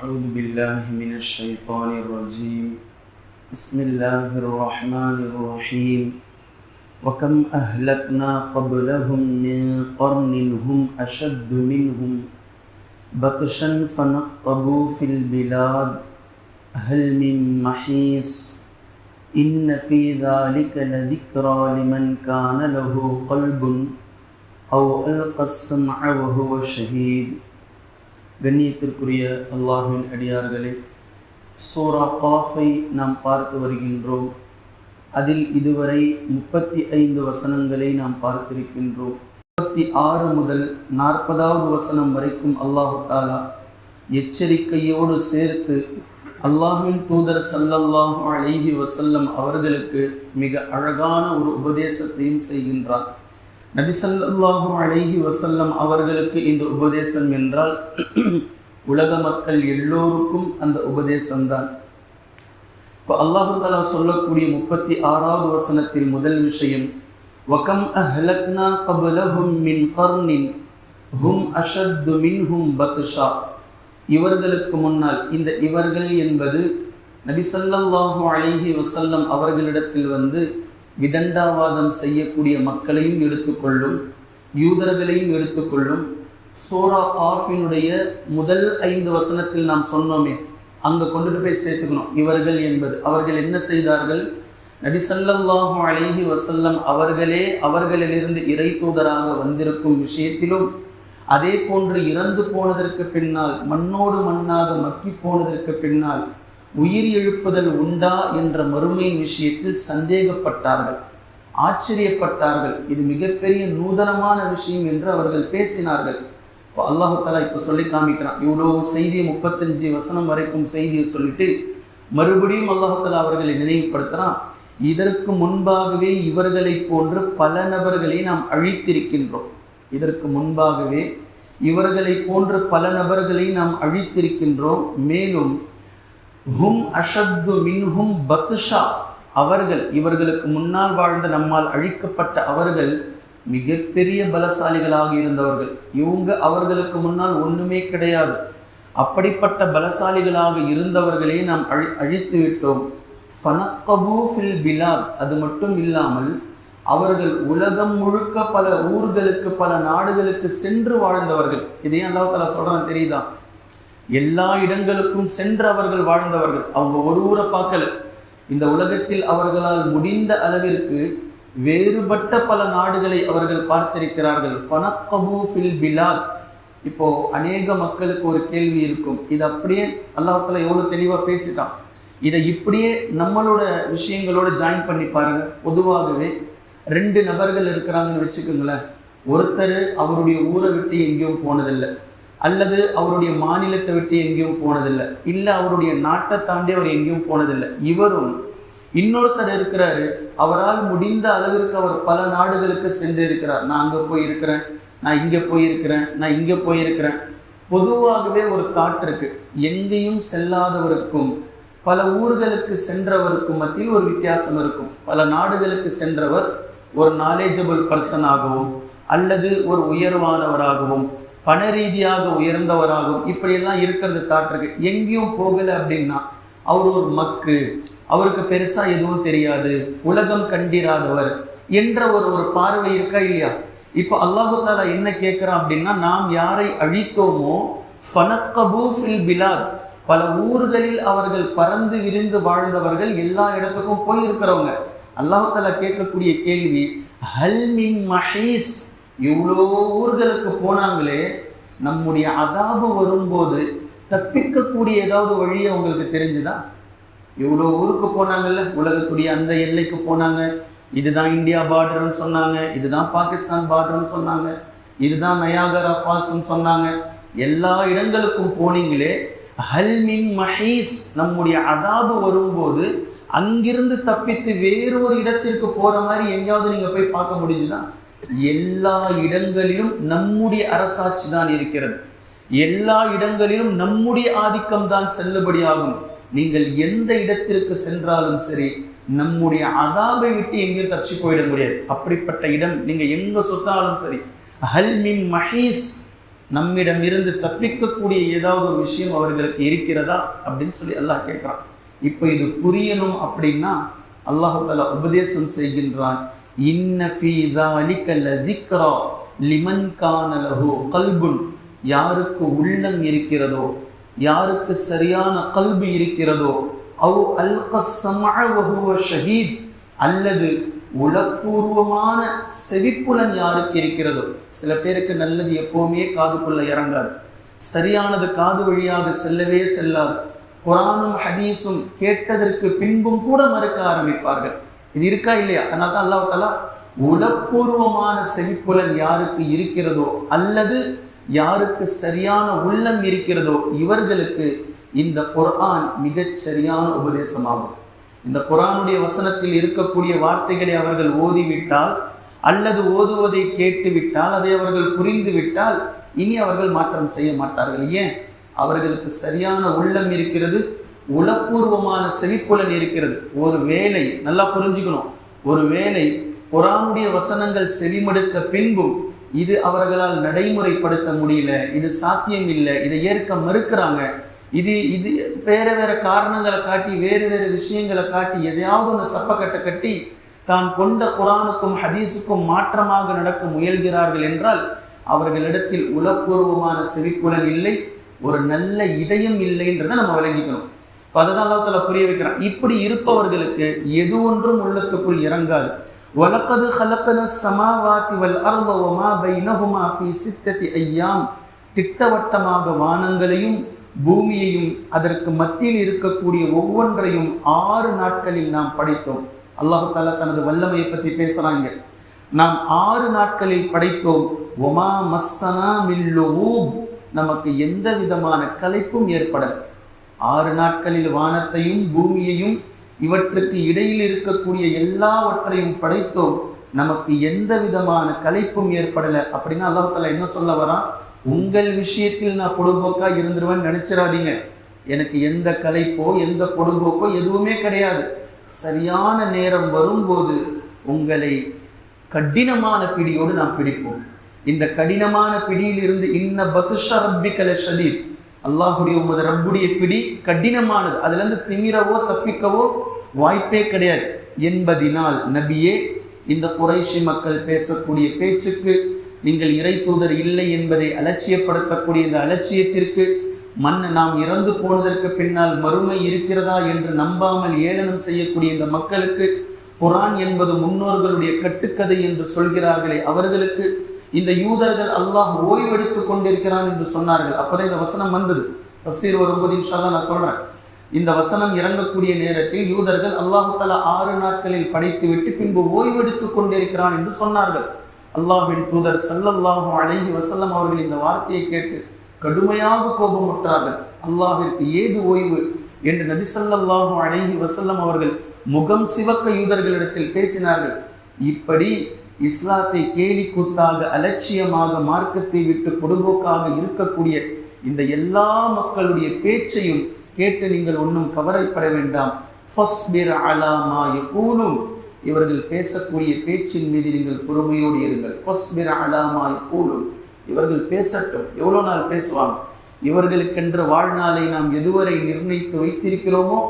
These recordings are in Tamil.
أعوذ بالله من الشيطان الرجيم. بسم الله الرحمن الرحيم. وكم أهلكنا قبلهم من قرن هم أشد منهم. بطشا فنقبوا في البلاد. هل من محيص؟ إن في ذلك لذكرى لمن كان له قلب أو ألقى السمع وهو شهيد. கண்ணியத்திற்குரிய அல்லாஹின் அடியார்களே சோரா காஃபை நாம் பார்த்து வருகின்றோம். அதில் இதுவரை முப்பத்தி ஐந்து வசனங்களை நாம் பார்த்திருக்கின்றோம். முப்பத்தி ஆறு முதல் நாற்பதாவது வசனம் வரைக்கும் அல்லாஹு தாலா எச்சரிக்கையோடு சேர்த்து அல்லாஹின் தூதர் சல்லல்லாஹு அழகி வசல்லம் அவர்களுக்கு மிக அழகான ஒரு உபதேசத்தையும் செய்கின்றார் நபிசல்லாஹும் அழகி வசல்லம் அவர்களுக்கு இந்த உபதேசம் என்றால் உலக மக்கள் எல்லோருக்கும் அந்த உபதேசம்தான். இப்போ அல்லாஹு தாலா சொல்லக்கூடிய முப்பத்தி ஆறாவது வசனத்தில் முதல் விஷயம் வகம் அஹ்லக்னா கபலஹும் மின் கர்னின் ஹும் அஷத்து மின்ஹும் பத்ஷா இவர்களுக்கு முன்னால் இந்த இவர்கள் என்பது நபி ஸல்லல்லாஹு வசல்லம் அவர்களிடத்தில் வந்து விதண்டாவாதம் செய்யக்கூடிய மக்களையும் எடுத்துக்கொள்ளும் யூதர்களையும் எடுத்துக்கொள்ளும். சோரா ஆஃபினுடைய முதல் ஐந்து வசனத்தில் நாம் சொன்னோமே அங்கே கொண்டுட்டு போய் சேர்த்துக்கணும். இவர்கள் என்பது. அவர்கள் என்ன செய்தார்கள்? நபி அழகி வசல்லம் அவர்களே அவர்களிலிருந்து இறை தூதராக வந்திருக்கும் விஷயத்திலும் அதே போன்று இறந்து போனதற்கு பின்னால் மண்ணோடு மண்ணாக மக்கி போனதற்கு பின்னால் உயிர் எழுப்புதல் உண்டா என்ற மறுமை விஷயத்தில் சந்தேகப்பட்டார்கள். ஆச்சரியப்பட்டார்கள். இது மிகப்பெரிய நூதனமான விஷயம் என்று அவர்கள் பேசினார்கள். இப்போ அல்லாஹு தாலா இப்போ சொல்லி காமிக்கிறான். இவ்வளோ செய்தியை முப்பத்தஞ்சு வசனம் வரைக்கும் செய்தியை சொல்லிட்டு மறுபடியும் அல்லாஹு தாலா அவர்களை நினைவுபடுத்துகிறான் இதற்கு முன்பாகவே இவர்களை போன்று பல நபர்களை நாம் அழித்திருக்கின்றோம். இதற்கு முன்பாகவே இவர்களை போன்று பல நபர்களை நாம் அழித்திருக்கின்றோம். மேலும் ஹும் அஷத்து மின்ஹும் பத்ஷா அவர்கள் இவர்களுக்கு முன்னால் வாழ்ந்த நம்மால் அழிக்கப்பட்ட அவர்கள் மிகப்பெரிய பலசாலிகளாக இருந்தவர்கள். இவங்க அவர்களுக்கு முன்னால் ஒன்றுமே கிடையாது. அப்படிப்பட்ட பலசாலிகளாக இருந்தவர்களே நாம் அழி அழித்து விட்டோம். ஃபனக்கபூ ஃபில் பிலாத் அது மட்டும் இல்லாமல் அவர்கள் உலகம் முழுக்க பல ஊர்களுக்கு பல நாடுகளுக்கு சென்று வாழ்ந்தவர்கள். இதையும் அல்லாஹ் சொல்கிறான் தெரியுதா? எல்லா இடங்களுக்கும் சென்று அவர்கள் வாழ்ந்தவர்கள். அவங்க ஒரு ஊரை பார்க்கல. இந்த உலகத்தில் அவர்களால் முடிந்த அளவிற்கு வேறுபட்ட பல நாடுகளை அவர்கள் பார்த்திருக்கிறார்கள். ஃபனக்கபூ ஃபில் பிலாத் இப்போ அநேக மக்களுக்கு ஒரு கேள்வி இருக்கும். இது அப்படியே அல்லாஹால எவ்வளோ தெளிவாக பேசிட்டான். இதை இப்படியே நம்மளோட விஷயங்களோட ஜாயின் பண்ணி பாருங்க. பொதுவாகவே ரெண்டு நபர்கள் இருக்கிறாங்கன்னு வச்சுக்கோங்களேன். ஒருத்தர் அவருடைய ஊரை விட்டு எங்கேயும் போனதில்லை. அல்லது அவருடைய மாநிலத்தை விட்டு எங்கேயும் போனதில்லை. இல்லை அவருடைய நாட்டை தாண்டி அவர் எங்கேயும் போனதில்லை. இவரும் இன்னொருத்தர் இருக்கிறாரு. அவரால் முடிந்த அளவிற்கு அவர் பல நாடுகளுக்கு சென்று இருக்கிறார். நான் அங்கே போயிருக்கிறேன் நான் இங்கே போயிருக்கிறேன் நான் இங்கே போயிருக்கிறேன் பொதுவாகவே ஒரு தாட் இருக்கு. எங்கேயும் செல்லாதவருக்கும் பல ஊர்களுக்கு சென்றவருக்கும் மத்தியில் ஒரு வித்தியாசம் இருக்கும். பல நாடுகளுக்கு சென்றவர் ஒரு நாலேஜபிள் பர்சனாகவும் அல்லது ஒரு உயர்வானவராகவும் பண ரீதியாக உயர்ந்தவராகும் இப்படியெல்லாம் இருக்கிறது தாட்டிருக்கு எங்கேயும் போகலை அப்படின்னா அவர் ஒரு மக்கு. அவருக்கு பெருசாக எதுவும் தெரியாது. உலகம் கண்டிராதவர் என்ற ஒரு ஒரு பார்வை இருக்கா இல்லையா? இப்போ அல்லாஹு தாலா என்ன கேட்குறான் அப்படின்னா நாம் யாரை அழித்தோமோ ஃபனக்கபூ ஃபில் பிலாத். பல ஊர்களில் அவர்கள் பறந்து விரிந்து வாழ்ந்தவர்கள் எல்லா இடத்துக்கும் போயிருக்கிறவங்க. அல்லாஹு தாலா கேட்கக்கூடிய கேள்வி ஹல்மின் மஹீஸ்? இவ்வளோ ஊர்களுக்கு போனாங்களே நம்முடைய அதாபு வரும்போது தப்பிக்கக்கூடிய ஏதாவது வழி அவங்களுக்கு தெரிஞ்சுதா? இவ்வளோ ஊருக்கு போனாங்கல்ல? உலகத்துடைய அந்த எல்லைக்கு போனாங்க. இதுதான் இந்தியா பார்டர்னு சொன்னாங்க. இதுதான் பாகிஸ்தான் பார்டர்னு சொன்னாங்க. இதுதான் நயாகரா ஃபால்ஸ்னு சொன்னாங்க. எல்லா இடங்களுக்கும் போனீங்களே ஹல்மின் மஹீஸ் நம்முடைய அதாபு வரும்போது அங்கிருந்து தப்பித்து வேறொரு இடத்திற்கு போகிற மாதிரி எங்கேயாவது நீங்கள் போய் பார்க்க முடிஞ்சுதான் எல்லா இடங்களிலும் நம்முடைய அரசாட்சி தான் இருக்கிறது. எல்லா இடங்களிலும் நம்முடைய ஆதிக்கம் தான் செல்லுபடியாகும். நீங்கள் எந்த இடத்திற்கு சென்றாலும் சரி நம்முடைய அதாபை விட்டு எங்கேயும் தப்பிச்சு போயிட முடியாது. அப்படிப்பட்ட இடம் நீங்க எங்க சொத்தாலும் சரி ஹல் மின் மஹீஸ் நம்மிடம் இருந்து தப்பிக்கக்கூடிய ஏதாவது ஒரு விஷயம் அவர்களுக்கு இருக்கிறதா அப்படின்னு சொல்லி அல்லாஹ் கேட்குறான். இப்போ இது புரியணும் அப்படின்னா அல்லாஹு தாலா உபதேசம் செய்கின்றான். இன்னஃபிதாலிக்கல்லிக்ரா லிமன் கானலஹோ கல்புன். யாருக்கு உள்ளம் இருக்கிறதோ யாருக்கு சரியான கல்பு இருக்கிறதோ அவ் அல்கசமஹுவ ஷஹீத். அல்லது உலப்பூர்வமான செவிப்புலன் யாருக்கு இருக்கிறதோ சில பேருக்கு நல்லது எப்போவுமே காதுக்குள்ள இறங்காது. சரியானது காது வழியாக செல்லவே செல்லாது. குரானும் ஹதீஸும் கேட்டதற்கு பின்பும் கூட மறுக்க ஆரம்பிப்பார்கள். இது இருக்கா இல்லையா? அதனால தான் அல்லாஹ் தாலா உளப்பூர்வமான செவிப்புலன் யாருக்கு இருக்கிறதோ அல்லது யாருக்கு சரியான உள்ளம் இருக்கிறதோ இவர்களுக்கு இந்த குர்ஆன் மிகச் சரியான உபதேசமாகும். இந்த குரானுடைய வசனத்தில் இருக்கக்கூடிய வார்த்தைகளை அவர்கள் ஓதிவிட்டால் அல்லது ஓதுவதை கேட்டுவிட்டால் அதை அவர்கள் புரிந்து விட்டால் இனி அவர்கள் மாற்றம் செய்ய மாட்டார்கள். ஏன்? அவர்களுக்கு சரியான உள்ளம் இருக்கிறது உளப்பூர்வமான செவிப்புலன் இருக்கிறது. ஒரு வேலை நல்லா புரிஞ்சுக்கணும். ஒரு வேலை குரானுடைய வசனங்கள் செவிமடுத்த பின்பும் இது அவர்களால் நடைமுறைப்படுத்த முடியல. இது சாத்தியம் இல்லை இதை ஏற்க மறுக்கிறாங்க. இது இது வேற வேற காரணங்களை காட்டி வேறு வேறு விஷயங்களை காட்டி எதையாவது ஒன்று சப்பக்கட்டை கட்டி தான் கொண்ட குரானுக்கும் ஹதீஸுக்கும் மாற்றமாக நடக்க முயல்கிறார்கள் என்றால் அவர்களிடத்தில் உலப்பூர்வமான செவிக்குழல் இல்லை ஒரு நல்ல இதயம் இல்லைன்றதை நம்ம விளங்கிக்கணும். அதுதான் புரிய வைக்கிறான். இப்படி இருப்பவர்களுக்கு எது ஒன்றும் உள்ளத்துக்குள் இறங்காது. வலக்கது ஹலக்கன சமாவாத்தி வல் அர்வமா பைனஹுமா ஃபி சித்தத்தி ஐயாம். திட்டவட்டமாக வானங்களையும் பூமியையும் அதற்கு மத்தியில் இருக்கக்கூடிய ஒவ்வொன்றையும் ஆறு நாட்களில் நாம் படைத்தோம். அல்லாஹு தாலா தனது வல்லமையை பற்றி பேசுகிறாங்க நாம் ஆறு நாட்களில் படைத்தோம். ஒமா மஸ்ஸனா மில்லுவூம் நமக்கு எந்த விதமான கலைப்பும் ஏற்படலை. ஆறு நாட்களில் வானத்தையும் பூமியையும் இவற்றுக்கு இடையில் இருக்கக்கூடிய எல்லாவற்றையும் படைத்தோம். நமக்கு எந்த விதமான கலைப்பும் ஏற்படலை. அப்படின்னா அல்லாஹால என்ன சொல்ல வரான்? உங்கள் விஷயத்தில் நான் பொடும்போக்கா இருந்துருவேன்னு நினைச்சிடாதீங்க எனக்கு எந்த கலைப்போ எந்த பொடும்போக்கோ எதுவுமே கிடையாது. சரியான நேரம் வரும்போது உங்களை கடினமான பிடியோடு நான் பிடிப்போம். இந்த கடினமான பிடியிலிருந்து இன்ன பதுஷ ரப்பிக்கல ஷதீத் அல்லாஹுடைய உமது ரப்புடைய பிடி கடினமானது. அதுலேருந்து திமிரவோ தப்பிக்கவோ வாய்ப்பே கிடையாது. என்பதினால் நபியே இந்த குறைஷி மக்கள் பேசக்கூடிய பேச்சுக்கு நீங்கள் இறை தூதர் இல்லை என்பதை அலட்சியப்படுத்தக்கூடிய இந்த அலட்சியத்திற்கு மண் நாம் இறந்து போனதற்கு பின்னால் மறுமை இருக்கிறதா என்று நம்பாமல் ஏளனம் செய்யக்கூடிய இந்த மக்களுக்கு குரான் என்பது முன்னோர்களுடைய கட்டுக்கதை என்று சொல்கிறார்களே அவர்களுக்கு இந்த யூதர்கள் அல்லாஹ் ஓய்வெடுத்துக் கொண்டிருக்கிறான் என்று சொன்னார்கள். அப்போதான் இந்த வசனம் வந்தது. தப்சீர் வரும்போது இன்ஷால்லா நான் சொல்றேன். இந்த வசனம் இறங்கக்கூடிய நேரத்தில் யூதர்கள் அல்லாஹு தலா ஆறு நாட்களில் படைத்துவிட்டு பின்பு ஓய்வெடுத்துக் கொண்டிருக்கிறான் என்று சொன்னார்கள். அல்லாஹின் தூதர் சல்லல்லாஹும் அழகி வசல்லம் அவர்கள் இந்த வார்த்தையை கேட்டு கடுமையாக கோபமுற்றார்கள். அல்லாஹிற்கு ஏது ஓய்வு என்று நபி சல்லல்லாஹும் அழகி வசல்லம் அவர்கள் முகம் சிவக்க யூதர்களிடத்தில் பேசினார்கள். இப்படி இஸ்லாத்தை கேலி கூத்தாக அலட்சியமாக மார்க்கத்தை விட்டு பொடுபோக்காக இருக்கக்கூடிய இந்த எல்லா மக்களுடைய பேச்சையும் கேட்டு நீங்கள் ஒன்றும் கவலைப்பட வேண்டாம். ஃபஸ்பிர் அலா மா இவர்கள் பேசக்கூடிய பேச்சின் மீது நீங்கள் பொறுமையோடு இருங்கள். ஃபஸ்பிர் அலா மா இவர்கள் பேசட்டும். எவ்வளோ நாள் பேசுவாங்க? இவர்களுக்கென்ற வாழ்நாளை நாம் எதுவரை நிர்ணயித்து வைத்திருக்கிறோமோ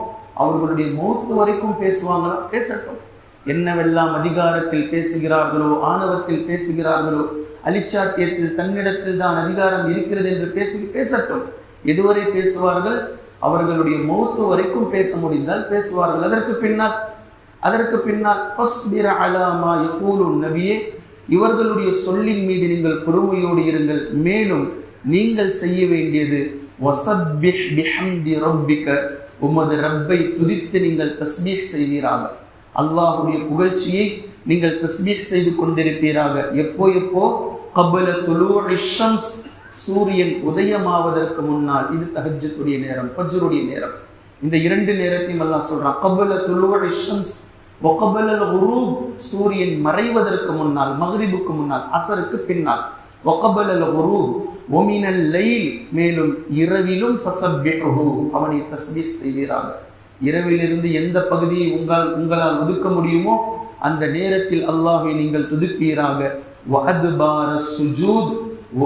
அவர்களுடைய மூத்து வரைக்கும் பேசுவாங்களா? பேசட்டும். என்னவெல்லாம் அதிகாரத்தில் பேசுகிறார்களோ ஆணவத்தில் பேசுகிறார்களோ அலிச்சாட்டியத்தில் தன்னிடத்தில் தான் அதிகாரம் இருக்கிறது என்று பேசி பேசட்டும். எதுவரை பேசுவார்கள்? அவர்களுடைய மௌத்து வரைக்கும் பேச முடிந்தால் பேசுவார்கள். அதற்கு பின்னால் அதற்கு பின்னால் ஃபஸ்பிர அலாமா யகூலு நபியே இவர்களுடைய சொல்லின் மீது நீங்கள் பொறுமையோடு இருங்கள். மேலும் நீங்கள் செய்ய வேண்டியது வசப்பிஹ் பிஹம்தி உமது ரப்பை துதித்து நீங்கள் தஸ்பீஹ் செய்வீராக. அல்லாஹுடைய புகழ்ச்சியை நீங்கள் தஸ்மீர் செய்து கொண்டிருப்பீராக. எப்போ எப்போ? கபல துலூ சூரியன் உதயமாவதற்கு முன்னால். இது தஹஜத்துடைய நேரம் ஃபஜ்ருடைய நேரம். இந்த இரண்டு நேரத்தையும் எல்லாம் சொல்கிறான் கபல துலூ ஷம்ஸ் ஒகபலல் உரூப் சூரியன் மறைவதற்கு முன்னால் மகரிபுக்கு முன்னால் அசருக்கு பின்னால். ஒகபலல் உரூப் ஒமினல் லைல் மேலும் இரவிலும் ஃபசப்பிஹு அவனை தஸ்மீர் செய்வீராக. இரவிலிருந்து எந்த பகுதியை உங்கள் உங்களால் ஒதுக்க முடியுமோ அந்த நேரத்தில் அல்லாஹை நீங்கள் துதிப்பீராக. வதுபார சுஜூத்.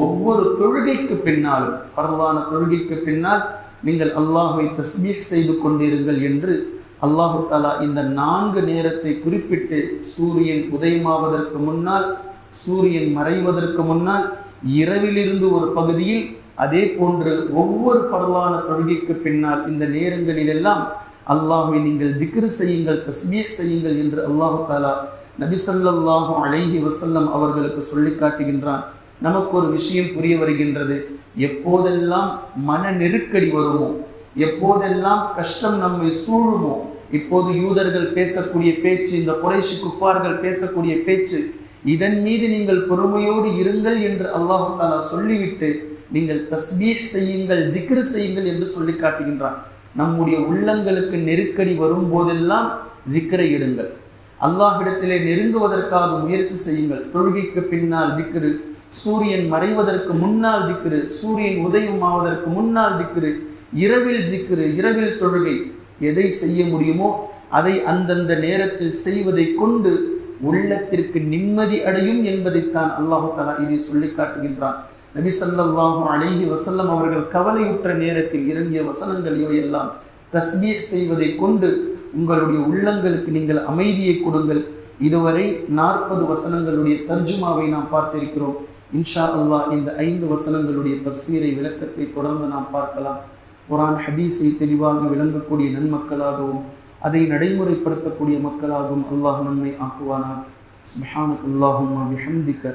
ஒவ்வொரு தொழுகைக்கு பின்னாலும் பரவான தொழுகைக்கு பின்னால் நீங்கள் அல்லாஹை தஸ்மீக் செய்து கொண்டிருங்கள் என்று அல்லாஹு தாலா இந்த நான்கு நேரத்தை குறிப்பிட்டு சூரியன் உதயமாவதற்கு முன்னால் சூரியன் மறைவதற்கு முன்னால் இரவிலிருந்து ஒரு பகுதியில் அதே போன்று ஒவ்வொரு பரவான தொழுகைக்கு பின்னால் இந்த நேரங்களிலெல்லாம் அல்லாஹை நீங்கள் திக்ரு செய்யுங்கள் தஸ்மீர் செய்யுங்கள் என்று அல்லாஹு தாலா நபிசல்லாஹு அலைஹி வசல்லம் அவர்களுக்கு சொல்லி காட்டுகின்றான். நமக்கு ஒரு விஷயம் புரிய வருகின்றது. எப்போதெல்லாம் மன நெருக்கடி வருமோ எப்போதெல்லாம் கஷ்டம் நம்மை சூழுமோ இப்போது யூதர்கள் பேசக்கூடிய பேச்சு இந்த குறைஷி குஃபார்கள் பேசக்கூடிய பேச்சு இதன் மீது நீங்கள் பொறுமையோடு இருங்கள் என்று அல்லாஹு தாலா சொல்லிவிட்டு நீங்கள் தஸ்மீர் செய்யுங்கள் திக்ரு செய்யுங்கள் என்று சொல்லி காட்டுகின்றான். நம்முடைய உள்ளங்களுக்கு நெருக்கடி வரும்போதெல்லாம் திக்கரை இடுங்கள். அல்லாஹிடத்திலே நெருங்குவதற்காக முயற்சி செய்யுங்கள். தொழுகைக்கு பின்னால் திக்ரு சூரியன் மறைவதற்கு முன்னால் திக்ரு சூரியன் உதயம் ஆவதற்கு முன்னால் திக்ரு இரவில் திக்ரு இரவில் தொழுகை. எதை செய்ய முடியுமோ அதை அந்தந்த நேரத்தில் செய்வதை கொண்டு உள்ளத்திற்கு நிம்மதி அடையும் என்பதைத்தான் அல்லாஹு தலா இதை சொல்லி காட்டுகின்றான். நபி சல்லாஹு அழகி வசல்லம் அவர்கள் கவலையுற்ற நேரத்தில் இறங்கிய வசனங்கள் இவையெல்லாம். தஸ்மீர் செய்வதை கொண்டு உங்களுடைய உள்ளங்களுக்கு நீங்கள் அமைதியை கொடுங்கள். இதுவரை நாற்பது வசனங்களுடைய தர்ஜுமாவை நாம் பார்த்திருக்கிறோம். இன்ஷா அல்லாஹ் இந்த ஐந்து வசனங்களுடைய தப்சீரை விளக்கத்தை தொடர்ந்து நாம் பார்க்கலாம். குரான் ஹதீஸை தெளிவாக விளங்கக்கூடிய நன்மக்களாகவும் அதை நடைமுறைப்படுத்தக்கூடிய மக்களாகவும் அல்லாஹ் நம்மை ஆக்குவானார் சுப்ஹானக் அல்லாஹும்ம பிஹம்திக